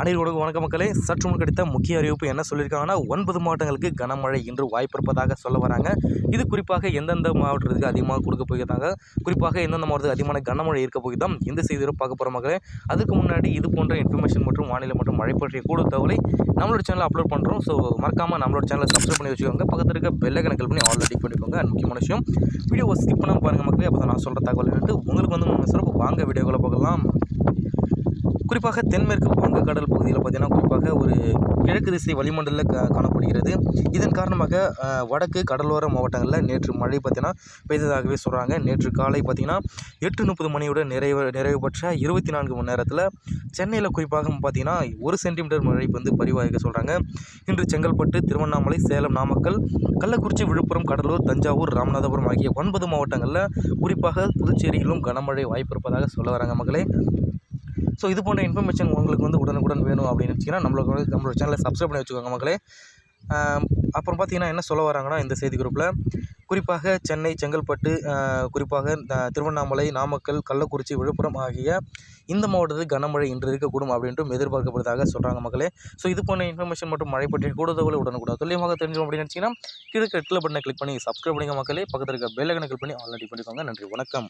அனைவருக்கும் வணக்க மக்களே. சற்று முன் கிடைத்த முக்கிய அறிவிப்பு என்ன சொல்லியிருக்காங்கன்னா ஒன்பது மாவட்டங்களுக்கு கனமழை இன்று வாய்ப்பிருப்பதாக சொல்ல வராங்க. இது குறிப்பாக எந்தெந்த மாவட்டத்துக்கு அதிகமாக கொடுக்க போகிறாங்க? குறிப்பாக எந்தெந்த மாவட்டத்துக்கு அதிகமான கனமழை இருக்க போகுது? இந்த செய்தியை பார்க்க போகிற மக்களே. அதுக்கு முன்னாடி இது போன்ற இன்ஃபர்மேஷன் மற்றும் வானிலை மற்றும் மழை பற்றிய கூட தகவலை நம்மளோட சேனலில் அப்லோட் பண்ணுறோம் ஸோ மறக்காமல் நம்மளோட சேனலை சப்ஸ்கிரைப் பண்ணி வச்சுக்கோங்க. பக்கத்தில் இருக்க பெல்லை கணக்கில் பண்ணி ஆல்ரெடி பண்ணிக்கோங்க. அது முக்கியமான விஷயம். வீடியோவை ஸ்கிப் பண்ணாமல் பாருங்கள் மக்களே. அப்போ நான் சொல்கிற தகவல் உங்களுக்கு வந்து சிறப்பு வாங்க வீடியோக்குள்ளே பார்க்கலாம் குறிப்பாக தென்மேற்கு வங்கக்கடல் பகுதியில் பார்த்தீங்கன்னா குறிப்பாக ஒரு கிழக்கு திசை வளிமண்டலில் காணப்படுகிறது. இதன் காரணமாக வடக்கு கடலோர மாவட்டங்களில் நேற்று மழை பார்த்தீங்கன்னா பெய்ததாகவே சொல்கிறாங்க நேற்று காலை பார்த்தீங்கன்னா எட்டு முப்பது மணியோட நிறைவு நிறைவு பெற்ற இருபத்தி நான்கு மணி நேரத்தில் சென்னையில் குறிப்பாக பார்த்தீங்கன்னா ஒரு சென்டிமீட்டர் மழை வந்து பதிவாக சொல்கிறாங்க இன்று செங்கல்பட்டு திருவண்ணாமலை சேலம் நாமக்கல் கள்ளக்குறிச்சி விழுப்புரம் கடலூர் தஞ்சாவூர் ராமநாதபுரம் ஆகிய ஒன்பது மாவட்டங்களில் குறிப்பாக புதுச்சேரியிலும் கனமழை வாய்ப்பு இருப்பதாக சொல்ல வராங்க மக்களே. ஸோ இது போன்ற இன்ஃபர்மேஷன் உங்களுக்கு வந்து உடனுக்குடன் வேணும் அப்படின்னு நினச்சிங்கன்னா வந்து நம்மளோட சேனலை சப்ஸ்கிரைப் பண்ணி வச்சுக்கோங்க மக்களே. அப்புறம் பார்த்தீங்கன்னா என்ன சொல்ல வராங்கன்னா இந்த செய்தி குரூப்பில் குறிப்பாக சென்னை செங்கல்பட்டு குறிப்பாக திருவண்ணாமலை நாமக்கல் கள்ளக்குறிச்சி விழுப்புரம் ஆகிய இந்த மாவட்டத்தில் கனமழை இன்று இருக்கக்கூடும் அப்படின்ட்டும் எதிர்பார்க்கப்படுவதாக சொல்கிறாங்க மக்களே. ஸோ இது போன்ற இன்ஃபர்மேஷன் மற்றும் மழை பற்றிய கூடுதல் உடனுக்குடன் துல்லியமாக தெரிஞ்சோம் அப்படின்னு நினச்சிங்கன்னா கீழே ரெட்டில் பட்டனை கிளிக் பண்ணி சப்ஸ்கிரைப் பண்ணிங்க மக்களே. பக்கத்தில் இருக்க பெல் ஐக்கனை கிளிக் பண்ணி ஆல்ரெடி பண்ணிக்கோங்க. நன்றி வணக்கம்.